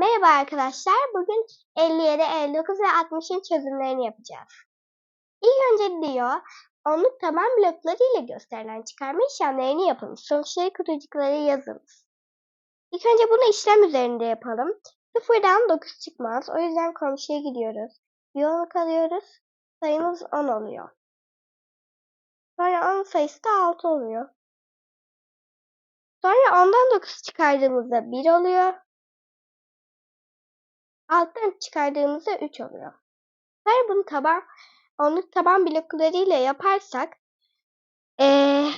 Merhaba arkadaşlar. Bugün 57, 59 ve 60'ın çözümlerini yapacağız. İlk önce diyor, onluk taban blokları ile gösterilen çıkarma işlemlerini yapın. Sonuçları kutucuklara yazınız. İlk önce bunu işlem üzerinde yapalım. Sıfırdan 9 çıkmaz. O yüzden komşuya gidiyoruz. Onluk alıyoruz. Sayımız 10 oluyor. Sonra 10 sayısı da 6 oluyor. Sonra 10'dan 9 çıkardığımızda 1 oluyor. Alttan çıkardığımızda 3 oluyor. Sonra bunu taban, onluk taban bloklarıyla yaparsak ee,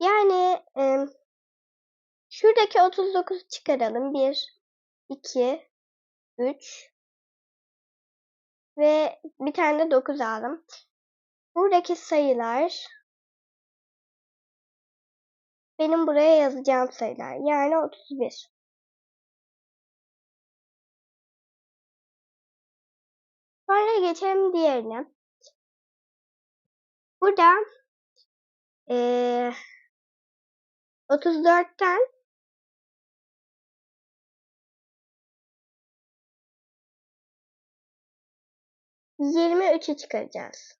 yani e, şuradaki 39 çıkaralım. 1, 2, 3 ve bir tane de 9 aldım. Buradaki sayılar benim buraya yazacağım sayılar. Yani 31. Sonra geçelim diğerine. Burada ee, 34'ten Yirmi üçü çıkaracağız.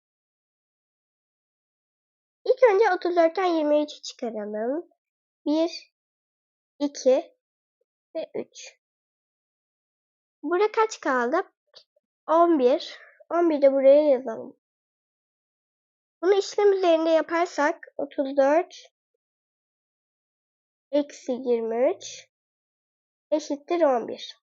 İlk önce 34'ten 23'ü çıkaralım. 1, 2 ve 3. Burada kaç kaldı? 11. 11 de buraya yazalım. Bunu işlem üzerinde yaparsak 34 eksi 23 eşittir 11.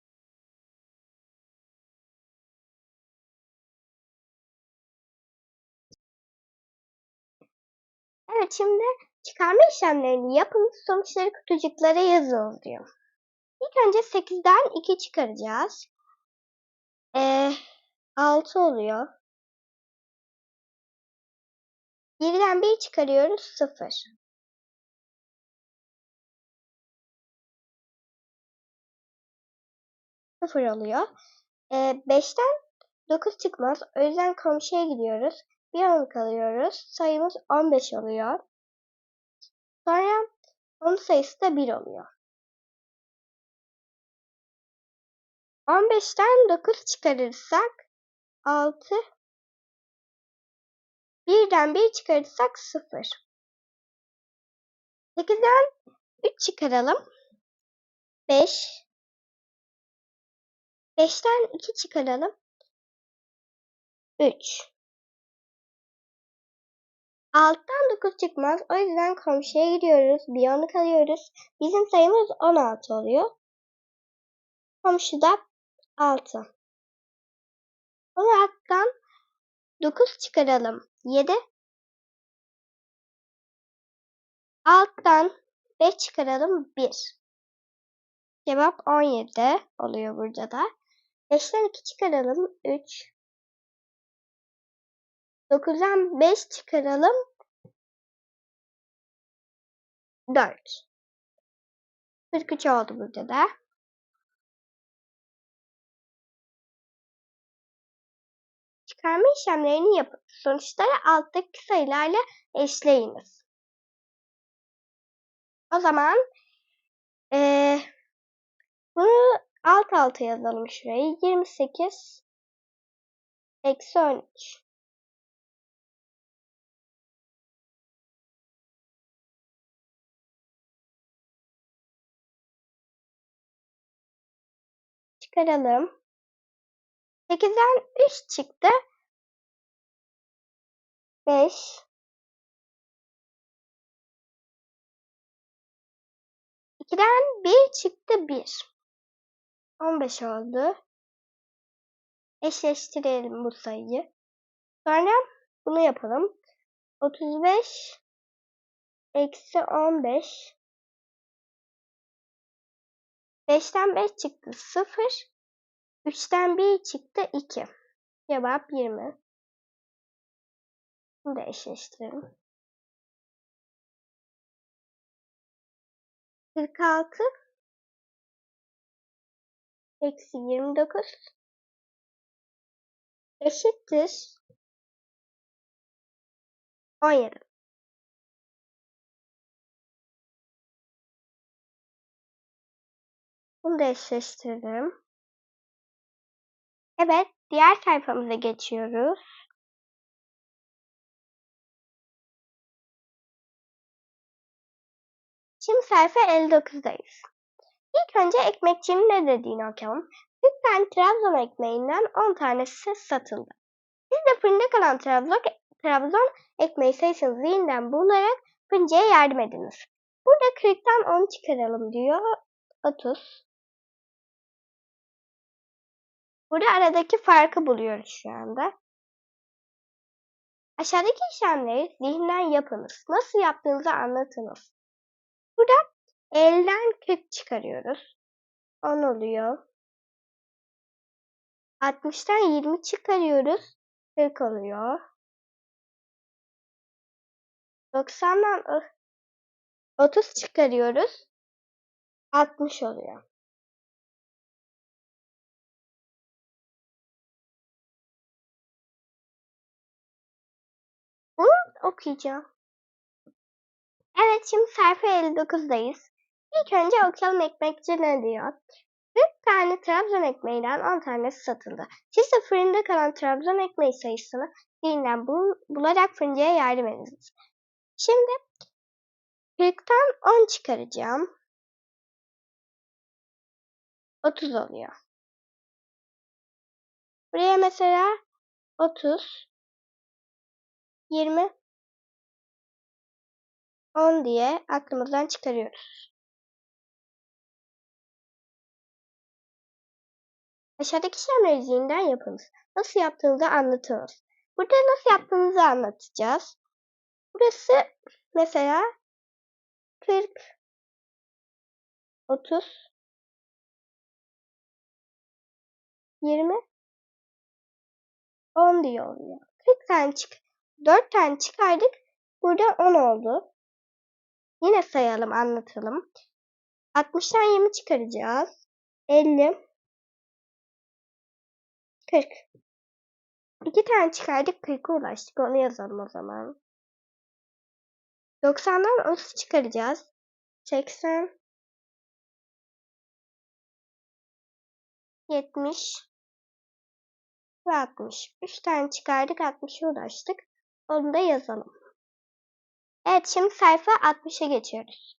Evet şimdi çıkarma işlemlerini yapın sonuçları kutucuklara yazın diyor. İlk önce 8'den 2 çıkaracağız. Ee, 6 oluyor. 7'den 1 çıkarıyoruz 0. Sıfır oluyor. Ee, 5'ten 9 çıkmaz. O yüzden komşuya gidiyoruz. Bir onluk alıyoruz. Sayımız 15 oluyor. Sonra onun sayısı da 1 oluyor. 15'ten 9 çıkarırsak 6 1'den 1 çıkarırsak 0. 8'den 3 çıkaralım. 5 5'ten 2 çıkaralım. 3 Alttan 9 çıkmaz. O yüzden komşuya gidiyoruz. Bir onluk alıyoruz. Bizim sayımız 16 oluyor. Komşuda 6. Olaraktan 9 çıkaralım. 7. Alttan 5 çıkaralım. 1. Cevap 17 oluyor burada da. 5'ten 2 çıkaralım. 3. 9'dan 5 çıkaralım. 4. 43 oldu burada da. Çıkarma işlemlerini yapın. Sonuçları alttaki sayılarla eşleyiniz. O zaman ee, bunu alt alta yazalım şurayı. 28 eksi 13. Çıkaralım. 8'den 3 çıktı. 5 2'den 1 çıktı 1. 15 oldu. Eşleştirelim bu sayıyı. Sonra bunu yapalım. 35 eksi 15 5'ten 5 çıktı 0. 3'ten 1 çıktı 2. Cevap 20. Bunu da eşleştirelim. 46 eksi 29 eşittir 17. Bunu da eşleştirdim. Evet, diğer sayfamıza geçiyoruz. Şimdi sayfa 59'dayız. İlk önce ekmekçinin ne dediğini okuyalım. 40 tane Trabzon ekmeğinden 10 tanesi satıldı. Siz de fırında kalan Trabzon, Trabzon ekmeği sayısını zihninden bularak fırıncıya yardım ediniz. Burada 40'tan 10 çıkaralım diyor. 30. Burada aradaki farkı buluyoruz şu anda. Aşağıdaki işlemleri zihinden yapınız. Nasıl yaptığınızı anlatınız. Burada elden 40 çıkarıyoruz. 10 oluyor. 60'tan 20 çıkarıyoruz. 40 oluyor. 90'dan 30 çıkarıyoruz. 60 oluyor. Bunu okuyacağım. Evet şimdi sayfa 59'dayız. İlk önce okuyalım ekmekçi ne diyor. 40 tane Trabzon ekmeğinden 10 tanesi satıldı. Siz de fırında kalan Trabzon ekmeği sayısını zihninden bul bularak fırıncıya yardım ediniz. Şimdi 40'tan 10 çıkaracağım. 30 oluyor. Buraya mesela 30 20 10 diye aklımızdan çıkarıyoruz. Aşağıdaki işlemleri zihinden yapınız. Nasıl yaptığınızı anlatınız. Burada nasıl yaptığınızı anlatacağız. Burası mesela 40 30 20 10 diye oluyor. 40 tane çık 4 tane çıkardık. Burada 10 oldu. Yine sayalım, anlatalım. 60'tan 20 çıkaracağız. 50 40 2 tane çıkardık 40'a ulaştık. Onu yazalım o zaman. 90'dan 30 çıkaracağız. 80 70 ve 60. 3 tane çıkardık 60'a ulaştık. Onu da yazalım. Evet şimdi sayfa 60'a geçiyoruz.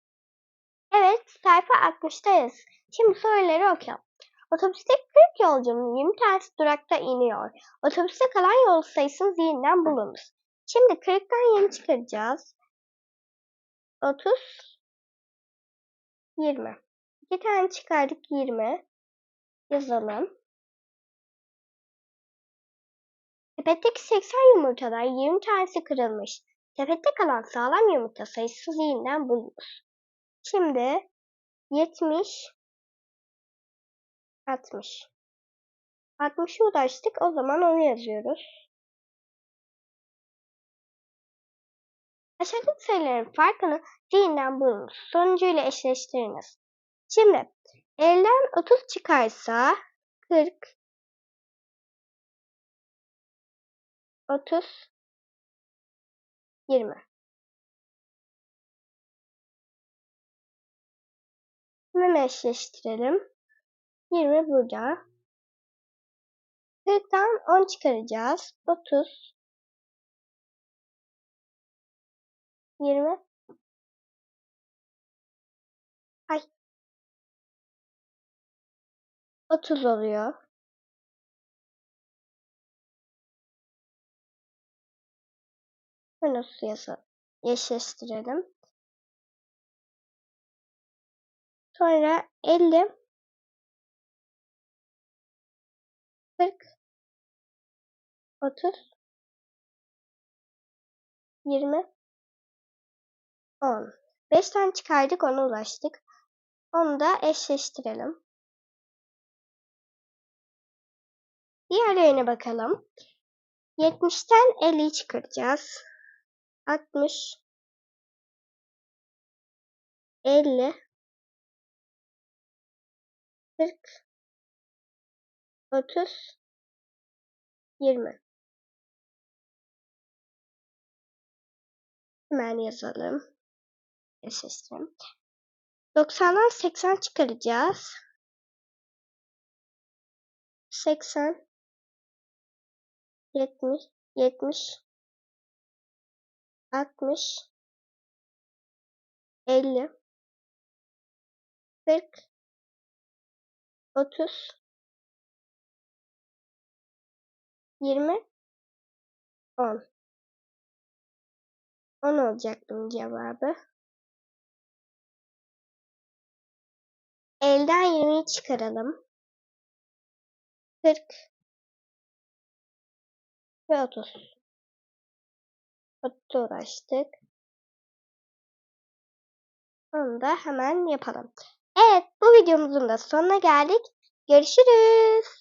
Evet sayfa 60'tayız. Şimdi soruları okuyalım. Otobüste 40 yolcunun 20 tanesi durakta iniyor. Otobüste kalan yol sayısını zihninden bulunuz. Şimdi 40'tan 20 çıkaracağız. 30 20 2 tane çıkardık 20 yazalım. Sepetteki 80 yumurtadan 20 tanesi kırılmış. Sepette kalan sağlam yumurta sayısı zihinden bulunur. Şimdi 70 60 60'a ulaştık. O zaman onu yazıyoruz. Aşağıdaki sayıların farkını zihinden bulunuz. Sonucuyla eşleştiriniz. Şimdi elden 30 çıkarsa 40 30 20 Hemen eşleştirelim. 20 burada. 40'tan 10 çıkaracağız. 30 20 Ay 30 oluyor. Yasa eşleştirelim. Sonra 50 40 30 20 10 5 tane çıkardık ona ulaştık. Onu da eşleştirelim. Diğerlerine bakalım. 70'ten 50'yi çıkaracağız. 60 50 40 30 20 Hemen yazalım. Eşleştirelim. 90'dan 80 çıkaracağız. 80 70 70 60 50 40 30 20 10 10 olacaktım cevabı. Elden 20'yi çıkaralım. 40 ve 30. 30 uğraştık. Onu da hemen yapalım. Evet bu videomuzun da sonuna geldik. Görüşürüz.